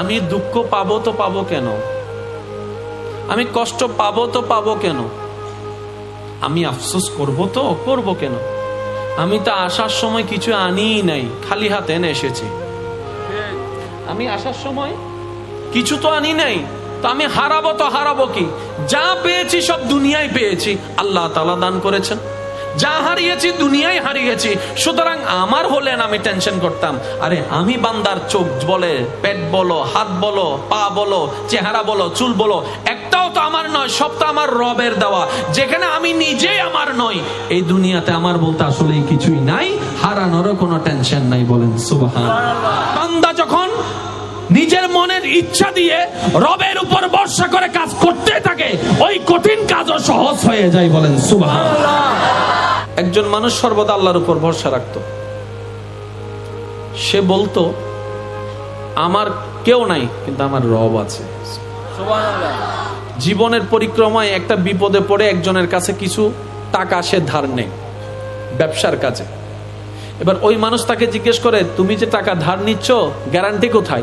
আমি দুঃখ পাবো তো পাবো কেন? আমি কষ্ট পাবো তো পাবো কেন? আমি আফসোস করব তো করব কেন? আমি তো আসার সময় কিছু আনিই নাই, খালি হাতে এনে এসেছি। আমি আসার সময় কিছু তো আনি নাই, তো আমি হারাবো তো হারাবো কি? যা পেয়েছি সব দুনিয়ায় পেয়েছি, আল্লাহ তালা দান করেছেন। যা হারিয়েছি দুনিয়ায় হারিয়েছি, সুতরাং আমার হলেন আমি টেনশন করতাম। আরে আমি বান্দার চোখ বলে, পেট বলো, হাত বলো, পা বলো, চেহারা বলো, চুল বলো, একটাও তো আমার নয়, সব তো আমার রবের দেওয়া। যেখানে আমি নিজেই আমার নই, এই দুনিয়াতে আমার বলতে আসলে কিছুই নাই, হারানোরও কোনো টেনশন নাই বলেন, সুবহান। বান্দা নিজের মনের ইচ্ছা দিয়ে রবের উপর ভরসা করে কাজ করতে থাকে ওই কঠিন কাজও সহজ হয়ে যায় বলেন একজন মানুষ সর্বদা আল্লাহর উপর ভরসা রাখতো। সে বলতো আমার কেউ নাই কিন্তু আমার রব আছে। জীবনের পরিক্রমায় একটা বিপদে পড়ে একজনের কাছে কিছু টাকা সে ধার নেয় ব্যবসার কাজে। এবার ওই মানুষ তাকে জিজ্ঞেস করে তুমি যে টাকা ধার নিচ্ছ গ্যারান্টি কোথায়?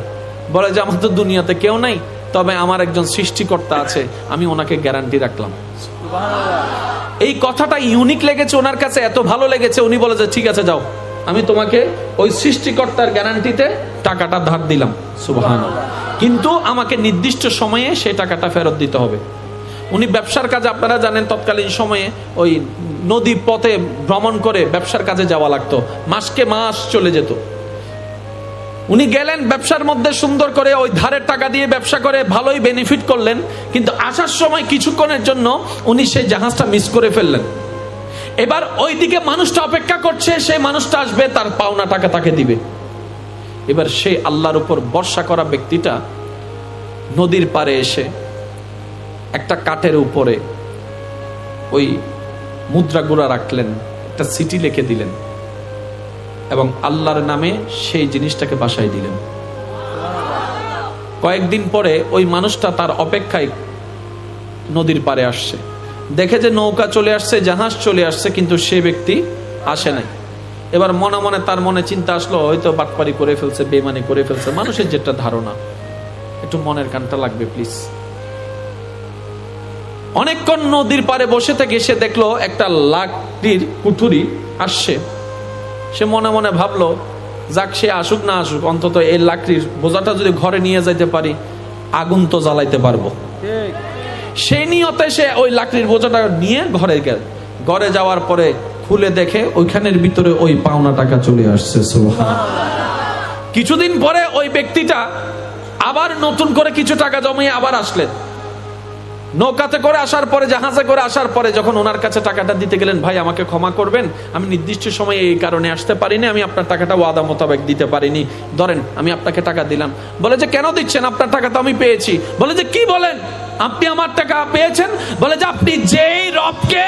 বলে যে, আমার তো দুনিয়াতে কেউ নাই, তবে আমার একজন সৃষ্টিকর্তা আছে, আমি ওনাকে গ্যারান্টি রাখলাম। এই কথাটা ইউনিক লেগেছে ওনার কাছে, এত ভালো লেগেছে, উনি বলে যে, ঠিক আছে, যাও। আমি তোমাকে ওই সৃষ্টিকর্তার গ্যারান্টিতে টাকাটা ধার দিলাম। সুবহান কিন্তু আমাকে নির্দিষ্ট সময়ে সেই টাকাটা ফেরত দিতে হবে। উনি ব্যবসার কাজে, আপনারা জানেন, তৎকালীন সময়ে ওই নদী পথে ভ্রমণ করে ব্যবসার কাজে যাওয়া লাগতো। মাসকে মাস চলে যেত। উনি গেলেন ব্যবসার মধ্যে সুন্দর করে ওই ধারের টাকা দিয়ে ব্যবসা করে, ভালোই বেনিফিট করলেন। কিন্তু আসার সময় কিছুক্ষণের জন্য উনি সেই জাহাজটা মিস করে ফেললেন। এবার ওই দিকে মানুষটা অপেক্ষা করছে, সেই মানুষটা আসবে, তার পাওনা টাকা তাকে দিবে। এবার সেই আল্লাহর উপর বর্ষা করা ব্যক্তিটা নদীর পারে এসে একটা কাঠের উপরে ওই মুদ্রাগুলা রাখলেন, একটা সিটি লিখে দিলেন। এবং আল্লাহর নামে সেই জিনিসটাকে বাসায় দিলেন। কয়েকদিন পরে ওই মানুষটা তার অপেক্ষায় নদীর পারে আসছে। দেখে যে নৌকা চলে আসছে, জাহাজ চলে আসছে, কিন্তু সে ব্যক্তি আসে নাই। এবার মনে মনে তার মনে চিন্তা আসলো, হয়তো বাটপারি করে ফেলছে বেমানি করে ফেলছে। মানুষের যেটা ধারণা, একটু মনের কানটা লাগবে, প্লিজ। অনেকক্ষণ নদীর পারে বসে থেকে সে দেখল একটা লাকটির কুঠুরি আসছে। সে মনে মনে ভাবলো যাক সে আসুক না আসুক অন্তত এই লাকড়ির বোঝাটা যদি ঘরে নিয়ে যাইতে পারি আগুন তো জ্বালাইতে পারব। সেই নিয়তে সে ওই লাকড়ির বোঝাটা নিয়ে ঘরে গেল। ঘরে যাওয়ার পরে খুলে দেখে ওইখানের ভিতরে ওই পাওনা টাকা চলে আসছে কিছুদিন পরে ওই ব্যক্তিটা আবার নতুন করে কিছু টাকা জমিয়ে আবার আসলেন। নৌকাতে করে আসার পরে, জাহাজে করে আসার পরে যখন ওনার কাছে টাকাটা দিতে গেলেন, ভাই, আমাকে ক্ষমা করবেন। আমি নির্দিষ্ট সময়ে এই কারণে আসতে পারিনি। আমি আপনার টাকাটা ওয়াদা মোতাবেক দিতে পারিনি। ধরেন, আমি আপনাকে টাকা দিলাম। বলে যে, কেন দিচ্ছেন? আপনার টাকা তো আমি পেয়েছি। বলে যে, কি বলেন? আপনি আমার টাকা পেয়েছেন? বলে যে, আপনি যেই রবকে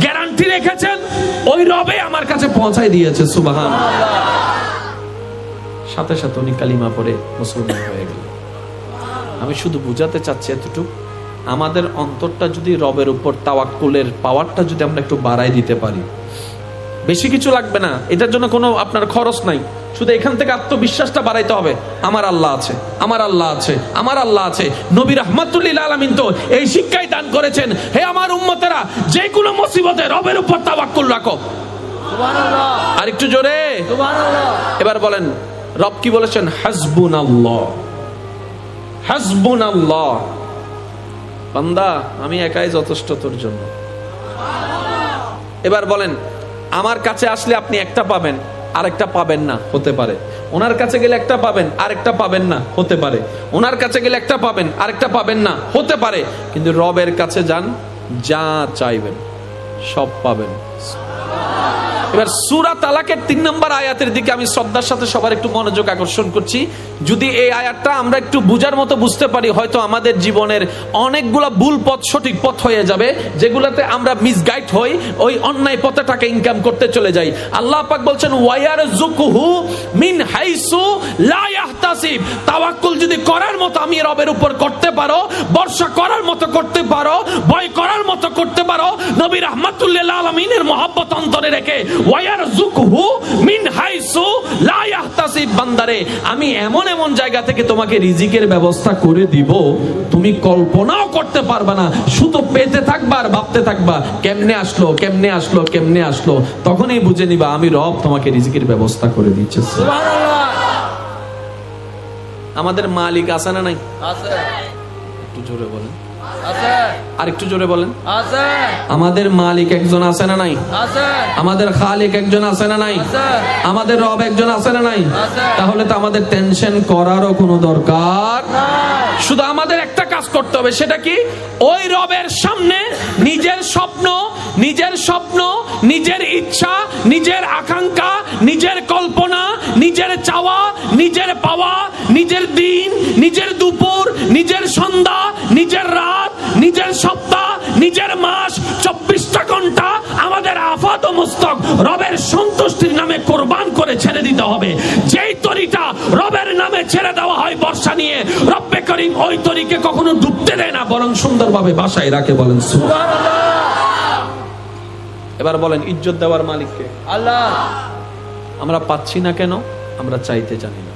গ্যারান্টি রেখেছেন, ওই রবে আমার কাছে পৌঁছাই দিয়েছে। সুবাহান। সাথে সাথে উনি কালিমা পরে মুসলমান হয়ে গেল আমি শুধু বুঝাতে চাচ্ছি এতটুকু। আমাদের অন্তরটা যদি রবের উপর তাওয়াক্কুলের পাওয়ারটা যদি আমরা একটু বাড়াই দিতে পারি। বেশি কিছু লাগবে না। এটার জন্য কোনো আপনার খরচ নাই। শুধু এখান থেকে আত্মবিশ্বাসটা বাড়াইতে হবে। আমার আল্লাহ আছে আমার আল্লাহ আছে আমার আল্লাহ আছে। নবী রহমতুল্লিল আলমিন তো এই শিক্ষাই দান করেছেন। হে আমার উম্মতেরা যে কোনো মুসিবতে রবের উপর তাওয়াক্কুল রাখো। আর একটু জোরে। এবার বলেন রব কি বলেছেন? হাসবুন আল্লাহ হাসবুন আল্লাহ বান্দা, আমি একাই যথেষ্ট তোর জন্য। এবার বলেন, আমার কাছে আসলে আপনি একটা পাবেন, আরেকটা পাবেন না, হতে পারে। ওনার কাছে গেলে একটা পাবেন, আরেকটা পাবেন না, হতে পারে। ওনার কাছে গেলে একটা পাবেন, আরেকটা পাবেন না, হতে পারে। কিন্তু রবের কাছে যান, যা চাইবেন, সব পাবেন। এবার সুরা তালাকের তিন নম্বর আয়াতের দিকে আমি শ্রদ্ধার সাথে সবার একটু মনোযোগ আকর্ষণ করছি। যদি এই আয়াতটা আমরা একটু বুঝার মতো বুঝতে পারি, হয়তো আমাদের জীবনের অনেকগুলা ভুল পথ সঠিক পথ হয়ে যাবে, যেগুলাতে আমরা মিসগাইড হই, ওই অন্যায় পথে টাকা ইনকাম করতে চলে যাই। আল্লাহ পাক বলছেন ওয়াইয়ার জুকুহু মিন হাইসু লা ইয়াহতাসিব। তাওয়াক্কুল যদি করার মতো আমি রবের উপর করতে পারো, বর্ষা করার মতো করতে পারো, ভয় করার মতো করতে পারো, নবী রাহমাতুল্লাহ আলামিনের মহব্বত অন্তরে রেখে ওয়ায়ারযুকহু মিন হাইসু লা ইয়াহতাসিব বান্দারে আমি এমন এমন জায়গা থেকে তোমাকে রিজিকের ব্যবস্থা করে দিব তুমি কল্পনাও করতে পারবা না শুধু পেতে থাকবা আর ভাবতে থাকবা কেমনে আসলো কেমনে আসলো কেমনে আসলো তখনই বুঝে নিবা আমি রব তোমাকে রিজিকের ব্যবস্থা করে দিচ্ছে আমাদের মালিক আছে না নাই? আছে। একটু জোরে বলেন। আর একটু জোরে বলেন। আমাদের মালিক একজন আছে না নাই? আমাদের খালিক একজন আছে না নাই? আমাদের রব একজন আছে না নাই? তাহলে তো আমাদের টেনশন করারও কোনো দরকার। শুধু আমাদের একটা কাজ করতে হবে সেটা কি? ওই রবের সামনে নিজের স্বপ্ন নিজের স্বপ্ন নিজের ইচ্ছা নিজের আকাঙ্ক্ষা নিজের কল্পনা নিজের চাওয়া নিজের পাওয়া নিজের দিন নিজের দুপুর নিজের সন্ধ্যা নিজের রাত নিজের সপ্তাহ নিজের মাস চব্বিশটা ঘণ্টা আমাদের আফাত ও মস্তক রবের সন্তুষ্টির নামে কোরবান করে ছেড়ে দিতে হবে। যেই তরিটা রবের নামে ছেড়ে দেওয়া হয় বর্ষা নিয়ে রব্বে করিম ওই তরিকে কখনো ডুবতে দেয় না বরং সুন্দরভাবে বাসায় রাখে বলেন এবার বলেন ইজ্জত দেওয়ার মালিককে? আল্লাহ। আমরা পাচ্ছি না কেন? আমরা চাইতে জানি না।